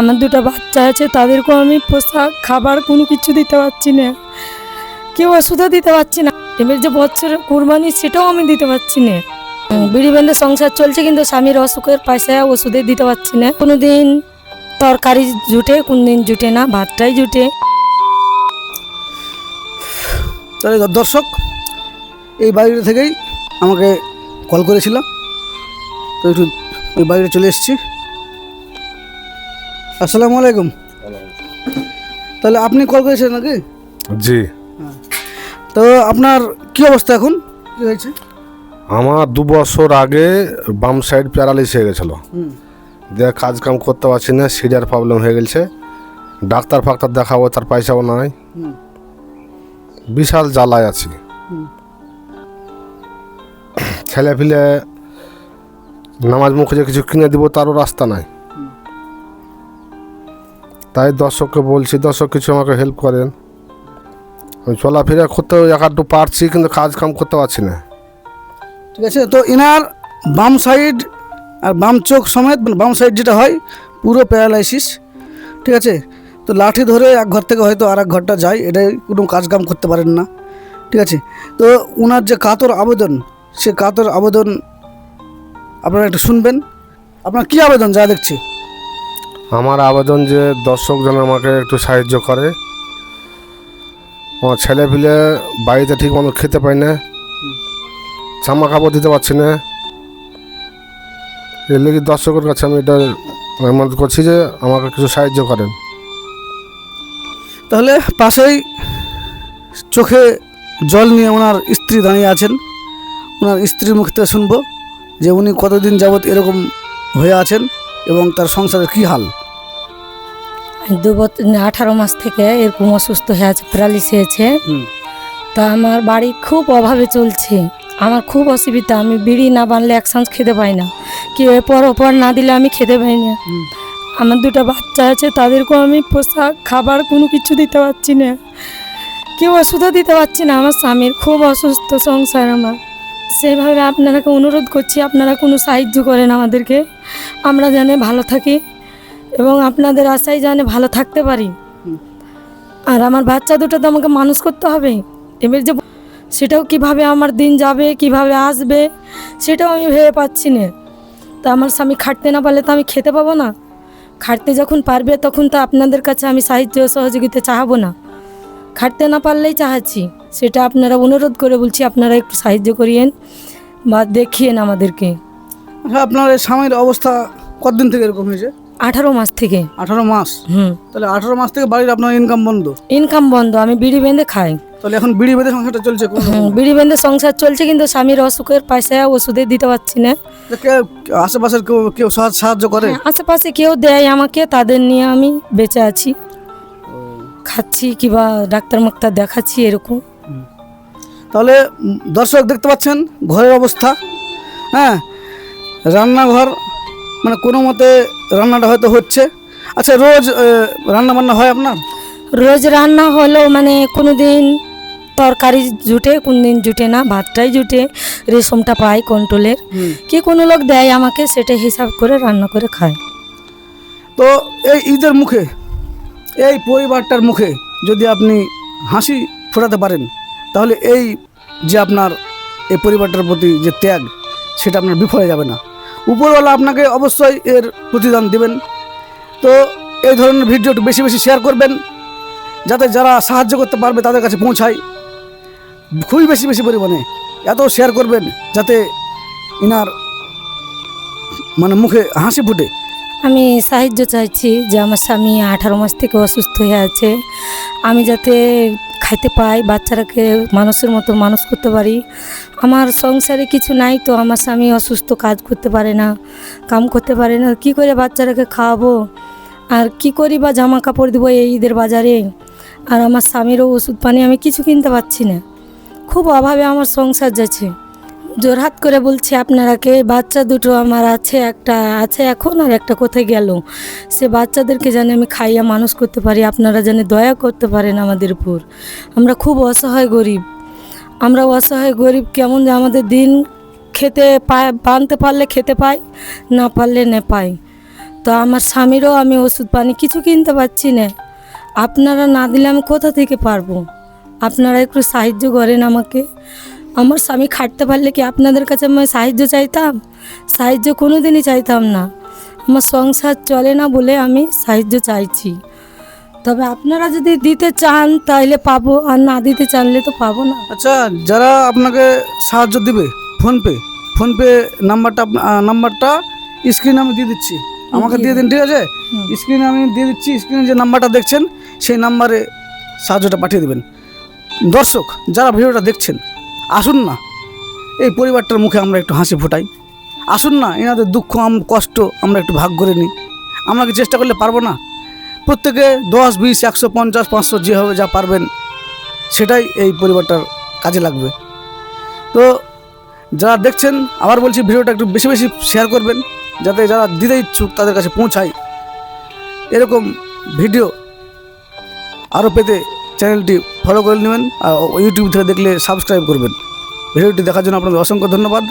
আমার দুটো বাচ্চা আছে, তাদেরকেও আমি পোশাক, খাবার কোনো কিছু দিতে পারছি না। কেউ ওষুধও দিতে পারছি না। এবার যে বছরের কুরবানি, সেটাও আমি দিতে পারছি না। বিড়ি বেঁধে সংসার চলছে, কিন্তু স্বামীর অসুখের পয়সা ওষুধে দিতে পারছি না। কোনো দিন তরকারি জুটে কোন দিন জুটে না, ভাতটাই জুটে। দর্শক, এই বাড়িটা থেকেই আমাকে কল করেছিল। তো একটু ওই বাড়িতে চলে এসেছি। আসসালামু আলাইকুম। তাহলে আপনি কল করেছেন নাকি? জি। তো আপনার কি অবস্থা এখন? কি হয়েছে? আমার দু বছর আগে বাম সাইড প্যারালিস হয়ে গেছিল। দিয়ে কাজ কাম করতে পারছি না সিরিয়ার প্রবলেম হয়ে গেছে। ডাক্তার ফাক্তার দেখাবো তার পয়সাও নাই। বিশাল জ্বালায় আছি। ছেলে ফিলে নামাজ মুখে কিছু কিনে দিব তারও রাস্তা নাই। তাই দর্শককে বলছি, দর্শক কিছু আমাকে হেল্প করেন। আমি চলাফেরা করতে এক পারছি, কিন্তু কাজ কাম করতে পারছি না। ঠিক আছে, তো ইনার বাম সাইড আর বাম চোখ সমেত মানে বাম সাইড যেটা হয়, পুরো প্যারালাইসিস ঠিক আছে? তো লাঠি ধরে এক ঘর থেকে হয়তো আর এক ঘরটা যায়, এটাই কোনো কাজ কাম করতে পারেন না, ঠিক আছে? তো ওনার যে কাতর আবেদন, সে কাতর আবেদন আপনারা একটু শুনবেন। আপনার কি আবেদন যা দেখছি? আমার আবেদন যে দর্শক যেন আমাকে একটু সাহায্য করে। আমার ছেলে পিলে বাড়িতে ঠিক মতো খেতে পায় না, জামা কাপড় দিতে পারছি না। এর লেগে দর্শকের কাছে আমি এটা অনুরোধ করছি যে আমাকে কিছু সাহায্য করেন। তাহলে পাশেই চোখে জল নিয়ে ওনার স্ত্রী দাঁড়িয়ে আছেন। ওনার স্ত্রীর মুখ থেকে শুনব যে উনি কতদিন যাবৎ এরকম হয়ে আছেন এবং তার সংসারের কী হাল। দু বছর আঠারো মাস থেকে এরকম অসুস্থ হয়ে আছে প্যারালিস হয়েছে। তা আমার বাড়ি খুব অভাবে চলছে। আমার খুব অসুবিধা আমি বিড়ি না বানলে এক সাঁজ খেতে পাই না। কেউ এপর ওপর না দিলে আমি খেতে পাই না। আমার দুটো বাচ্চা আছে তাদেরকেও আমি পোশাক খাবার কোনো কিছু দিতে পারছি না। কেউ ওষুধও দিতে পারছি না। আমার স্বামীর খুব অসুস্থ সংসার আমার। সেইভাবে আপনারাকে অনুরোধ করছি আপনারা কোনো সাহায্য করেন আমাদেরকে। আমরা জানে ভালো থাকি। এবং আপনাদের আশায় জানে ভালো থাকতে পারি। আর আমার বাচ্চা দুটো তো আমাকে মানুষ করতে হবে। এবার যে সেটাও কীভাবে আমার দিন যাবে, কীভাবে আসবে, সেটাও আমি ভেবে পাচ্ছি না। তা আমার স্বামী খাটতে না পারলে তো আমি খেতে পাবো না। খাটতে যখন পারবে তখন তো আপনাদের কাছে আমি সাহায্য সহযোগিতা চাহাবো না। খাটতে না পারলেই চাহাচ্ছি। সেটা আপনারা অনুরোধ করে বলছি, আপনারা একটু সাহায্য করিয়েন বা দেখিয়েন আমাদেরকে। আচ্ছা আপনার স্বামীর অবস্থা কতদিন থেকে এরকম হয়েছে? আঠারো মাস থেকে। আঠারো মাস? হুম। তাহলে আঠারো মাস থেকে বাড়ির আপনার ইনকাম বন্ধ? ইনকাম বন্ধ আমি বিড়ি বেঁধে খাই। তাহলে এখন বিড়ি বেঁধে সংসারটা চলছে বিড়ি বেঁধে সংসার চলছে কিন্তু স্বামীর অসুখের পয়সা ওষুধে দিতে পারছি না। আশেপাশের কেউ কেউ সাহায্য সাহায্য করে? আশেপাশে কেউ দেয় আমাকে তাদের নিয়ে আমি বেঁচে আছি। খাচ্ছি কিবা ডাক্তার মাক্তার দেখাচ্ছি এরকম। তাহলে দর্শক দেখতে পাচ্ছেন ঘরের অবস্থা। হ্যাঁ রান্নাঘর মানে কোনো মতে রান্নাটা হয়তো হচ্ছে। আচ্ছা রোজ রান্না বান্না হয় আপনার? রোজ রান্না হলেও মানে কোনো দিন তরকারি জুটে কোন দিন জুটে না ভাতটাই জুটে রেশমটা পাই কন্ট্রোলের। কি কোনো লোক দেয় আমাকে সেটা হিসাব করে রান্না করে খায়। তো এই ঈদের মুখে এই পরিবারটার মুখে যদি আপনি হাসি ফোটাতে পারেন তাহলে এই যে আপনার এই পরিবারটার প্রতি যে ত্যাগ সেটা আপনার বিফলে যাবে না। উপরওয়ালা আপনাকে অবশ্যই এর প্রতিদান দেবেন। তো এই ধরনের ভিডিও একটু বেশি বেশি শেয়ার করবেন, যাতে যারা সাহায্য করতে পারবে তাদের কাছে পৌঁছায়। খুবই বেশি বেশি পরিমাণে এত শেয়ার করবেন, যাতে ইনার মানে মুখে হাসি ফুটে। আমি সাহায্য চাইছি যে আমার স্বামী আঠারো মাস থেকে অসুস্থ হয়ে আছে। আমি যাতে খাইতে পাই, বাচ্চারাকে মানুষের মতো মানুষ করতে পারি। আমার সংসারে কিছু নাই তো আমার স্বামী অসুস্থ, কাজ করতে পারে না, কাম করতে পারে না। কি করে বাচ্চারাকে খাওয়াবো? আর কি করি বা জামা কাপড় দেবো এই ঈদের বাজারে? আর আমার স্বামীরও ওষুধ পানি আমি কিছু কিনতে পারছি না। খুব অভাবে আমার সংসার যাচ্ছে। জোরহাত করে বলছি আপনারাকে বাচ্চা দুটো আমার আছে, একটা আছে এখন আর একটা কোথায় গেল? সে বাচ্চাদেরকে জানি আমি খাইয়া মানুষ করতে পারি, আপনারা জানি দয়া করতে পারেন আমাদের উপর। আমরা খুব অসহায় গরিব। আমরা অসহায় গরিব, কেমন যে আমাদের দিন খেতে পায় বানতে পারলে খেতে পাই, না পারলে না পাই। তো তো আমার স্বামীরও আমি ওষুধ পানি কিছু কিনতে পারছি না। আপনারা না দিলে আমি কোথা থেকে পারব? আপনারা একটু সাহায্য করেন আমাকে। আমার স্বামী খাটতে পারলে কি আপনাদের কাছে আমি সাহায্য চাইতাম? সাহায্য কোনো দিনই চাইতাম না। আমার সংসার চলে না বলে আমি সাহায্য চাইছি। তবে আপনারা যদি দিতে চান তাহলে পাবো। আর না দিতে চানলে তো পাবো না। আচ্ছা যারা আপনাকে সাহায্য দিবে ফোনপে ফোনপে নাম্বারটা নাম্বারটা স্ক্রিনে আমি দিয়ে দিচ্ছি। আমাকে দিয়ে দিন ঠিক আছে? স্ক্রিনে আমি দিয়ে দিচ্ছি স্ক্রিনে যে নাম্বারটা দেখছেন সেই নাম্বারে সাহায্যটা পাঠিয়ে দেবেন। দর্শক যারা ভিডিওটা দেখছেন আসুন না। এই পরিবারটার মুখে আমরা একটু হাসি ফোটাই। আসুন না, এনাদের দুঃখ কষ্ট আমরা একটু ভাগ করে নিই। আমরা কি চেষ্টা করলে পারব না? প্রত্যেকে দশ, বিশ, একশো, পঞ্চাশ, পাঁচশো যেভাবে যা পারবেন, সেটাই এই পরিবারটার কাজে লাগবে। তো যারা দেখছেন, আবার বলছি, ভিডিওটা একটু বেশি বেশি শেয়ার করবেন, যাতে যারা দিতে ইচ্ছুক তাদের কাছে পৌঁছায়। এরকম ভিডিও আরও পেতে চ্যানেলটি ফলো করে নেবেন, আর ইউটিউব থেকে দেখলে সাবস্ক্রাইব করবেন। ভিডিওটি দেখার জন্য আপনাদের অসংখ্য ধন্যবাদ।